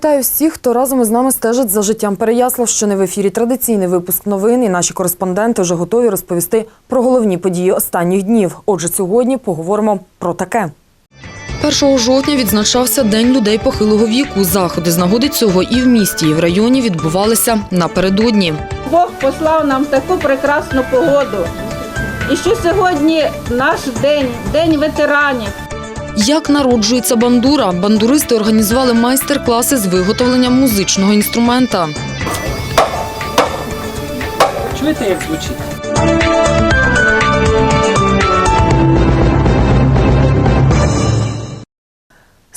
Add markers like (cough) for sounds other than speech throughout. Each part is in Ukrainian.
Вітаю всіх, хто разом із нами стежить за життям Переяславщини. В ефірі традиційний випуск новин. І наші кореспонденти вже готові розповісти про головні події останніх днів. Отже, сьогодні поговоримо про таке. 1 жовтня відзначався День людей похилого віку. Заходи з нагоди цього і в місті, і в районі відбувалися напередодні. Бог послав нам таку прекрасну погоду. І що сьогодні наш день, день ветеранів. Як народжується бандура? Бандуристи організували майстер-класи з виготовлення музичного інструмента. Чуєте, як звучить?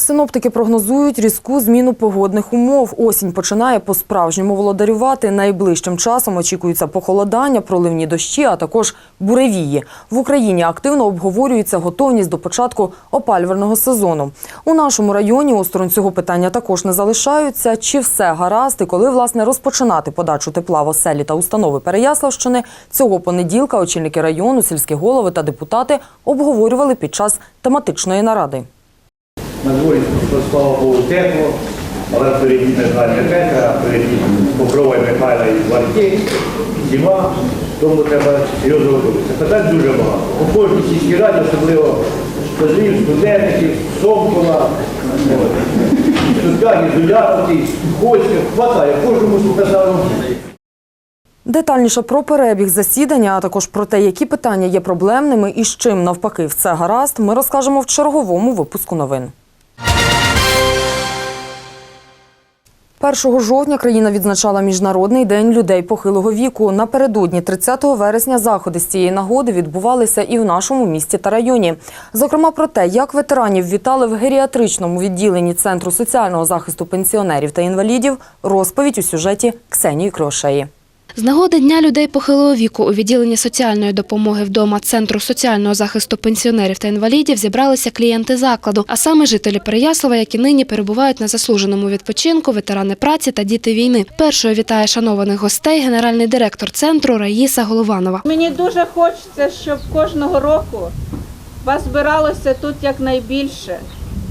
Синоптики прогнозують різку зміну погодних умов. Осінь починає по-справжньому володарювати. Найближчим часом очікується похолодання, проливні дощі, а також буревії. В Україні активно обговорюється готовність до початку опалювального сезону. У нашому районі осторонь цього питання також не залишаються. Чи все гаразд і коли власне розпочинати подачу тепла в оселі та установи Переяславщини цього понеділка очільники району, сільські голови та депутати обговорювали під час тематичної наради. На дворі, слава Богу, тепло, але не знаю Петра, впереді покрова Михайла і Варки, зима, тому треба серйозно готуватися. Питань дуже багато. У кожній сільській раді, особливо Козлів, студентів, Сомкова, Судкані, Зуляновки, Хольських, хватає, кожному сказав. Детальніше про перебіг засідання, а також про те, які питання є проблемними і з чим навпаки все гаразд, ми розкажемо в черговому випуску новин. 1 жовтня країна відзначала Міжнародний день людей похилого віку. Напередодні 30 вересня заходи з цієї нагоди відбувалися і в нашому місті та районі. Зокрема, про те, як ветеранів вітали в геріатричному відділенні Центру соціального захисту пенсіонерів та інвалідів, розповідь у сюжеті Ксенії Крошеї. З нагоди Дня людей похилого віку у відділенні соціальної допомоги вдома Центру соціального захисту пенсіонерів та інвалідів зібралися клієнти закладу, а саме жителі Переяслава, які нині перебувають на заслуженому відпочинку, ветерани праці та діти війни. Першою вітає шанованих гостей генеральний директор центру Раїса Голованова. Мені дуже хочеться, щоб кожного року вас збиралося тут якнайбільше.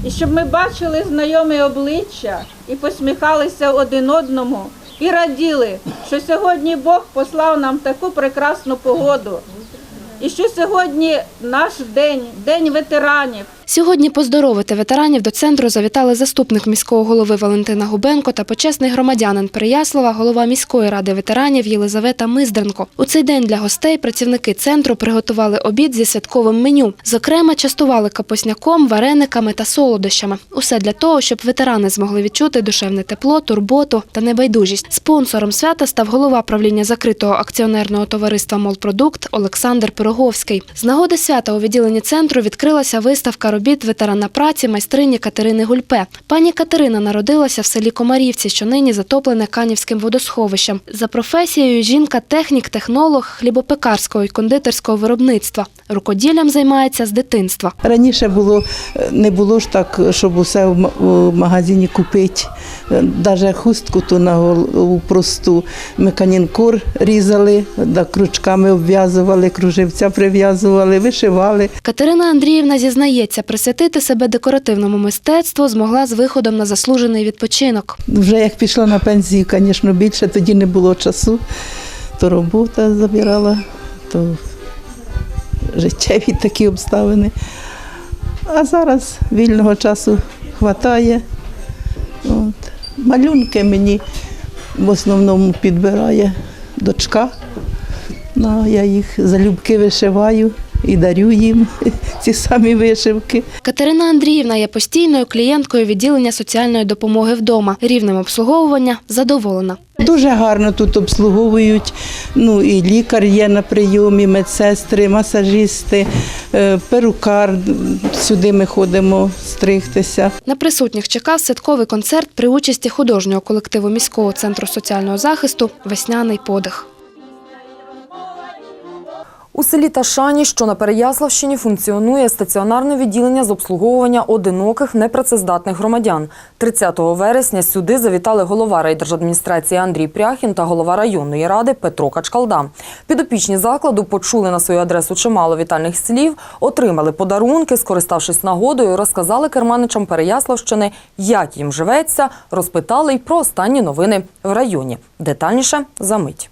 І щоб ми бачили знайомі обличчя і посміхалися один одному, і раділи, що сьогодні Бог послав нам таку прекрасну погоду. І що сьогодні наш день, день ветеранів. Сьогодні поздоровити ветеранів до центру завітали заступник міського голови Валентина Губенко та почесний громадянин Переяслава, голова міської ради ветеранів Єлизавета Миздренко. У цей день для гостей працівники центру приготували обід зі святковим меню. Зокрема, частували капусняком, варениками та солодощами. Усе для того, щоб ветерани змогли відчути душевне тепло, турботу та небайдужість. Спонсором свята став голова правління закритого акціонерного товариства Молпродукт Олександр Пироговський. З нагоди свята у відділенні центру відкрилася виставка робіт ветерана праці майстрині Катерини Гульпе. Пані Катерина народилася в селі Комарівці, що нині затоплене Канівським водосховищем. За професією жінка технік, технолог хлібопекарського і кондитерського виробництва. Рукоділлям займається з дитинства. Раніше було не було ж так, щоб усе в магазині купити. Навіть хустку ту на голову просту. Ми канінкур різали, да, крючками обв'язували, кружевця прив'язували, вишивали. Катерина Андріївна зізнається, присвятити себе декоративному мистецтву змогла з виходом на заслужений відпочинок. Вже як пішла на пенсію, звісно, більше тоді не було часу. То робота забирала, то життєві такі обставини. А зараз вільного часу вистачає. От. Малюнки мені в основному підбирає дочка. Ну, я їх залюбки вишиваю і дарю їм (laughs) ці самі вишивки. Катерина Андріївна є постійною клієнткою відділення соціальної допомоги вдома. Рівнем обслуговування задоволена. Дуже гарно тут обслуговують. Ну і лікар є на прийомі, медсестри, масажисти, е, перукар. Сюди ми ходимо стригтися. На присутніх чекав святковий концерт при участі художнього колективу міського центру соціального захисту Весняний подих. У селі Ташані, що на Переяславщині, функціонує стаціонарне відділення з обслуговування одиноких непрацездатних громадян. 30 вересня сюди завітали голова райдержадміністрації Андрій Пряхін та голова районної ради Петро Качкалда. Підопічні закладу почули на свою адресу чимало вітальних слів, отримали подарунки, скориставшись нагодою, розказали керманичам Переяславщини, як їм живеться, розпитали й про останні новини в районі. Детальніше за мить.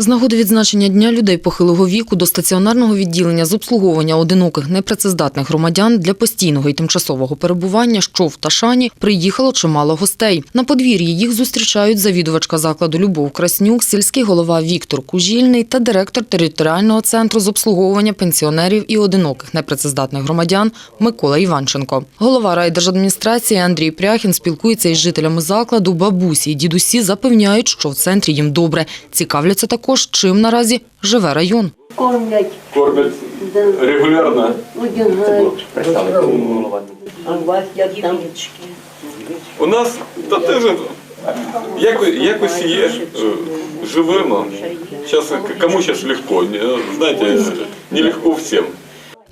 З нагоди відзначення Дня людей похилого віку до стаціонарного відділення з обслуговування одиноких непрацездатних громадян для постійного і тимчасового перебування, що в Ташані, приїхало чимало гостей. На подвір'ї їх зустрічають завідувачка закладу Любов Краснюк, сільський голова Віктор Кужільний та директор територіального центру з обслуговування пенсіонерів і одиноких непрацездатних громадян Микола Іванченко. Голова райдержадміністрації Андрій Пряхін спілкується із жителями закладу. Бабусі і дідусі запевняють, що в центрі їм добре. Цікавляться також, чим наразі живе район. Кормлять, Кормять регулярно. одягають. А у вас як там? У нас та теж якось якось є, е, живемо. Сейчас, кому зараз легко, не- легко всім.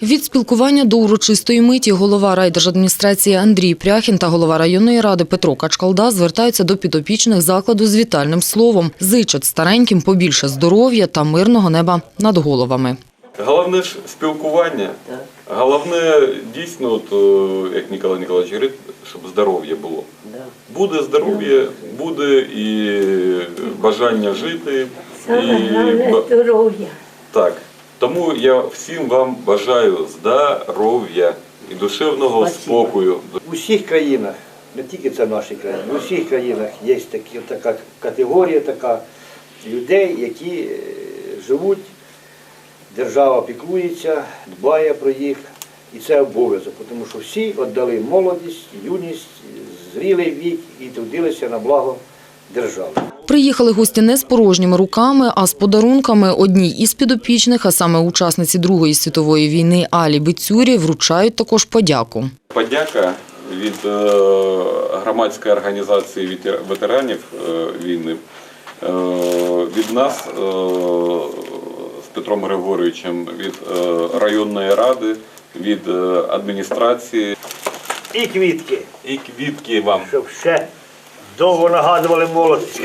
Від спілкування до урочистої миті голова райдержадміністрації Андрій Пряхін та голова районної ради Петро Качкалда звертаються до підопічних закладу з вітальним словом. Зичать стареньким побільше здоров'я та мирного неба над головами. Головне ж спілкування. Головне дійсно, от, е, як Ніколай Ніколаївич говорить, щоб здоров'я було. Буде здоров'я, буде і бажання жити. І... здоров'я. Так. Тому я всім вам бажаю здоров'я і душевного спокою. У всіх країнах, не тільки це в нашій країні, у всіх країнах є такі, така категорія така людей, які е, живуть, держава піклується, дбає про їх, і це обов'язок, тому що всі віддали молодість, юність, зрілий вік і трудилися на благо держави. Приїхали гості не з порожніми руками, а з подарунками. Одній із підопічних, а саме учасниці Другої світової війни Алі Бицюрі, вручають також подяку. Подяка від е, громадської організації ветер- ветеранів е, війни, е, від нас з Петром Григоровичем, від районної ради, від адміністрації І квітки, і квітки вам. щоб ще довго нагадували молодість.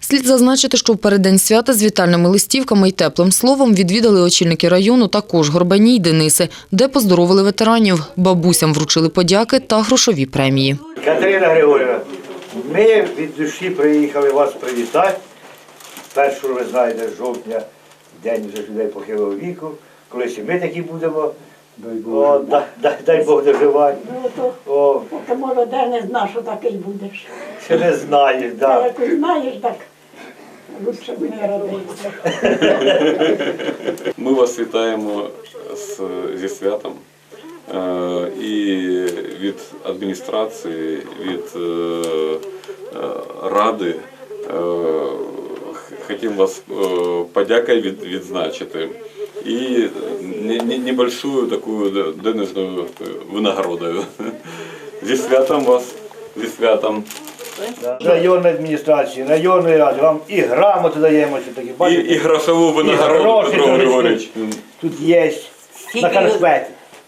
Слід зазначити, що в переддень свята з вітальними листівками і теплим словом відвідали очільники району також Горбані й Дениси, де поздоровили ветеранів. Бабусям вручили подяки та грошові премії. Катерина Григорівна, ми від душі приїхали вас привітати. Першого, ви знаєте, жовтня, день вже людей похилого віку. Колись і ми такі будемо. О, дай, дай, дай Бог доживати. Ну, то, О, ти може, де не знаєш, що такий будеш. ще не знаєш, А да. як ти знаєш, так лучше б не родився. Ми вас вітаємо з, зі святом. Е, І від адміністрації, від е, е, ради е, х- хотім вас е, подякою від, відзначити. І не- не- небольшую таку денежну винагородою. Зі святом вас, зі святом. Районної адміністрації, районної ради, вам і грамоти даємо, що такі, І, бачите, і грошову винагороду, Петро там Григорович, тут є на конспеті.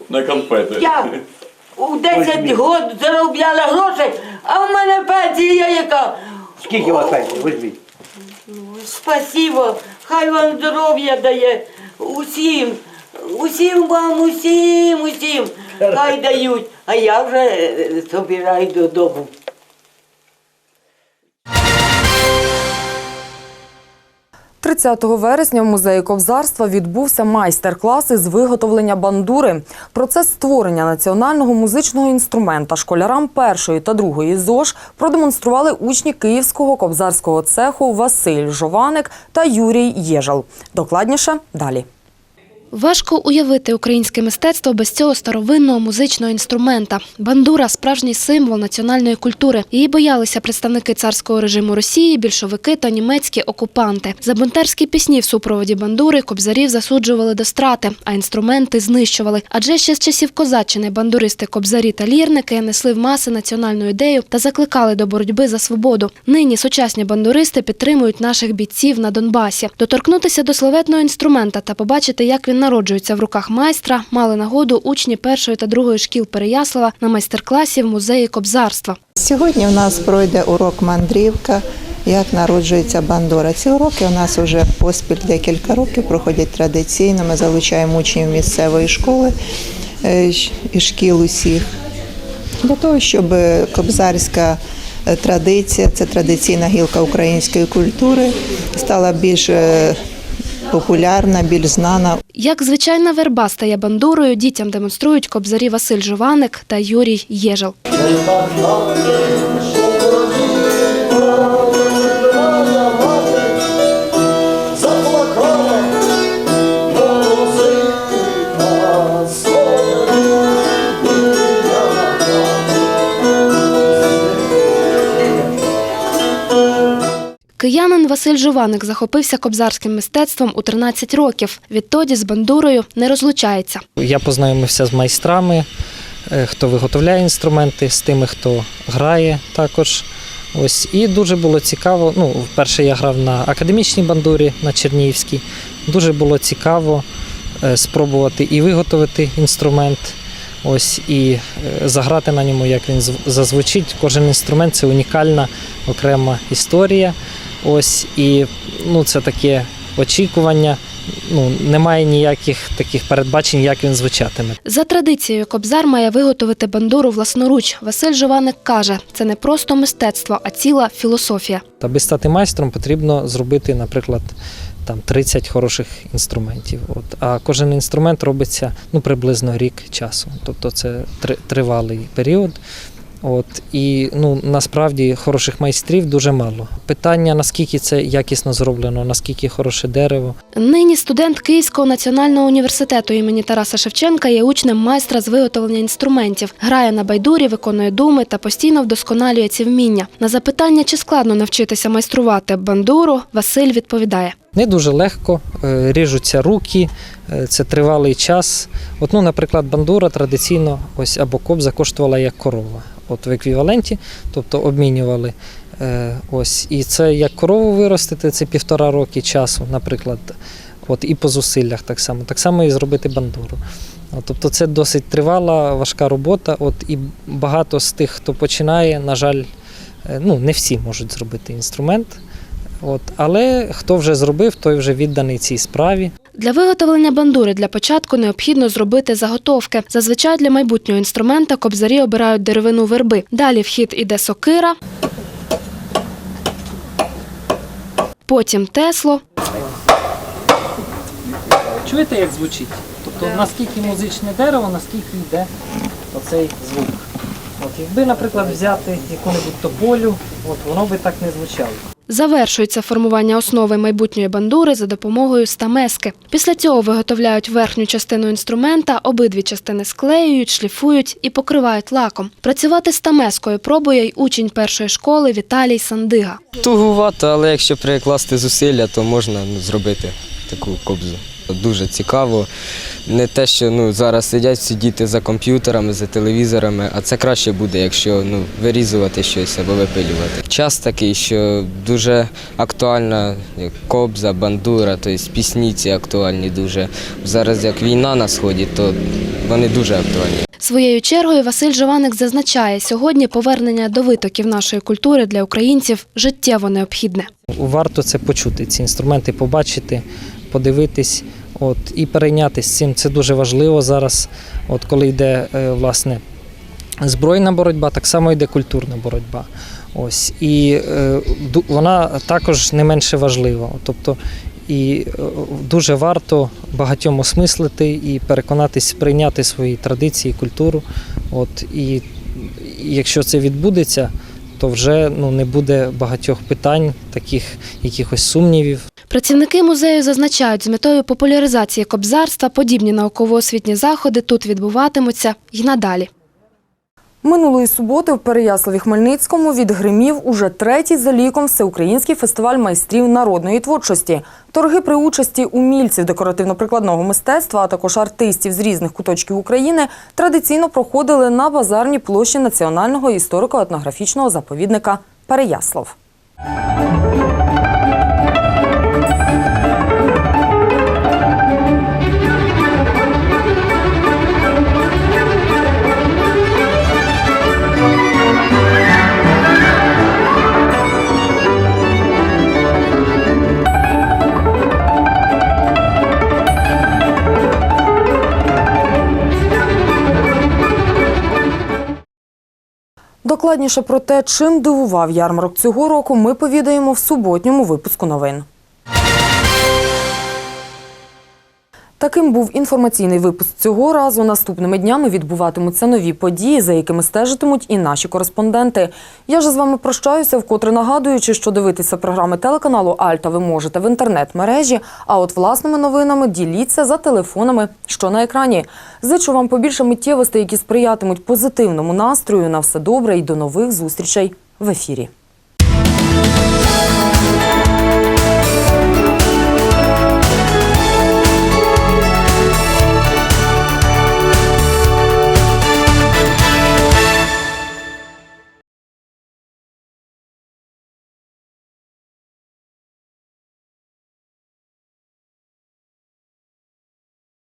на конфети. Я у 10 років заробляла гроші, а в мене пенсія яка. Скільки у вас пенсії? Візьміть. Спасибо, хай вам здоров'я дає усім, усім вам, усім, усім. (laughs) Хай дають, а я вже е, собираю додому. – 30 вересня в музеї Кобзарства відбувся майстер-клас із виготовлення бандури. Процес створення національного музичного інструмента школярам першої та другої ЗОЖ продемонстрували учні Київського кобзарського цеху Василь Жованик та Юрій Єжал. Докладніше далі. Важко уявити українське мистецтво без цього старовинного музичного інструмента. Бандура справжній символ національної культури. Її боялися представники царського режиму Росії, більшовики та німецькі окупанти. За бунтарські пісні в супроводі бандури кобзарів засуджували до страти, а інструменти знищували. Адже ще з часів козаччини бандуристи, кобзарі та лірники несли в маси національну ідею та закликали до боротьби за свободу. Нині сучасні бандуристи підтримують наших бійців на Донбасі. Доторкнутися до славетного інструмента та побачити, як він народжується в руках майстра, мали нагоду учні першої та другої шкіл Переяслава на майстер-класі в музеї кобзарства. Сьогодні у нас пройде урок мандрівка, як народжується бандура. Ці уроки у нас вже поспіль декілька років проходять традиційно. Ми залучаємо учнів місцевої школи е, і шкіл усіх для того, щоб кобзарська е, традиція, це традиційна гілка української культури, стала більш е, популярна, більш знана Як звичайна верба стає бандурою, дітям демонструють кобзарі Василь Жуваник та Юрій Єжел. Василь Жуваник захопився кобзарським мистецтвом у 13 років. Відтоді з бандурою не розлучається. Я познайомився з майстрами, е, хто виготовляє інструменти, з тими, хто грає також. Ось і дуже було цікаво. Ну, вперше я грав на академічній бандурі на Чернігівській. Дуже було цікаво е, спробувати і виготовити інструмент. Ось і е, заграти на ньому, як він зв- зазвучить. Кожен інструмент це унікальна окрема історія. Ось і ну, це таке очікування. Ну, немає ніяких таких передбачень, як він звучатиме. За традицією, кобзар має виготовити бандуру власноруч. Василь Жуваник каже, це не просто мистецтво, а ціла філософія. Аби стати майстром, потрібно зробити, наприклад, там 30 хороших інструментів. От. А кожен інструмент робиться ну, приблизно рік часу. Тобто це три- тривалий період. От, і ну, насправді хороших майстрів дуже мало. Питання, наскільки це якісно зроблено, наскільки хороше дерево. Нині студент Київського національного університету імені Тараса Шевченка є учнем майстра з виготовлення інструментів. Грає на байдурі, виконує думи та постійно вдосконалює ці вміння. На запитання, чи складно навчитися майструвати бандуру, Василь відповідає. Не дуже легко, е, ріжуться руки, е, це тривалий час. От, ну, наприклад, бандура традиційно ось або кобза коштувала як корова. От в еквіваленті, тобто обмінювали. Е, Ось, і це як корову виростити, це півтора роки часу, наприклад. От, і по зусиллях так само. Так само і зробити бандуру. Тобто це досить тривала, важка робота. От, і багато з тих, хто починає, на жаль, е, ну, не всі можуть зробити інструмент. От, але хто вже зробив, той вже відданий цій справі. Для виготовлення бандури для початку необхідно зробити заготовки. Зазвичай для майбутнього інструмента кобзарі обирають деревину верби. Далі в хід іде сокира, потім тесло, Чуєте, як звучить? Тобто наскільки музичне дерево, наскільки йде оцей звук. От якби, наприклад, взяти яку-небудь тополю, от воно би так не звучало. Завершується формування основи майбутньої бандури за допомогою стамески. Після цього виготовляють верхню частину інструмента, обидві частини склеюють, шліфують і покривають лаком. Працювати стамескою пробує й учень першої школи Віталій Сандига. Тугувато, але якщо прикласти зусилля, то можна ну, зробити таку кобзу. Дуже цікаво. Не те, що ну, зараз сидять всі діти за комп'ютерами, за телевізорами, а це краще буде, якщо ну, вирізувати щось або випилювати. Час такий, що дуже актуальна як кобза, бандура, тобто пісні ці актуальні дуже. Зараз як війна на сході, то вони дуже актуальні. Своєю чергою Василь Жованик зазначає, сьогодні повернення до витоків нашої культури для українців життєво необхідне. Варто це почути, ці інструменти побачити, подивитись от, і перейнятися цим. Це дуже важливо зараз, от, коли йде е, власне, збройна боротьба, так само йде культурна боротьба. Ось, і е, вона також не менше важлива. Тобто, і е, дуже варто багатьом осмислити і переконатись, прийняти свої традиції, культуру. От, і якщо це відбудеться, то вже ну, не буде багатьох питань, таких якихось сумнівів. Працівники музею зазначають, з метою популяризації кобзарства подібні науково-освітні заходи тут відбуватимуться й надалі. Минулої суботи в Переяславі Хмельницькому відгримів уже третій за ліком всеукраїнський фестиваль майстрів народної творчості. Торги при участі умільців декоративно-прикладного мистецтва, а також артистів з різних куточків України традиційно проходили на базарній площі Національного історико-етнографічного заповідника Переяслав. Докладніше про те, чим дивував ярмарок цього року, ми повідаємо в суботньому випуску новин. Таким був інформаційний випуск цього разу. Наступними днями відбуватимуться нові події, за якими стежитимуть і наші кореспонденти. Я ж з вами прощаюся, вкотре нагадуючи, що дивитися програми телеканалу Альта ви можете в інтернет-мережі. А от власними новинами діліться за телефонами, що на екрані. Зичу вам побільше миттєвостей, які сприятимуть позитивному настрою. На все добре і до нових зустрічей в ефірі.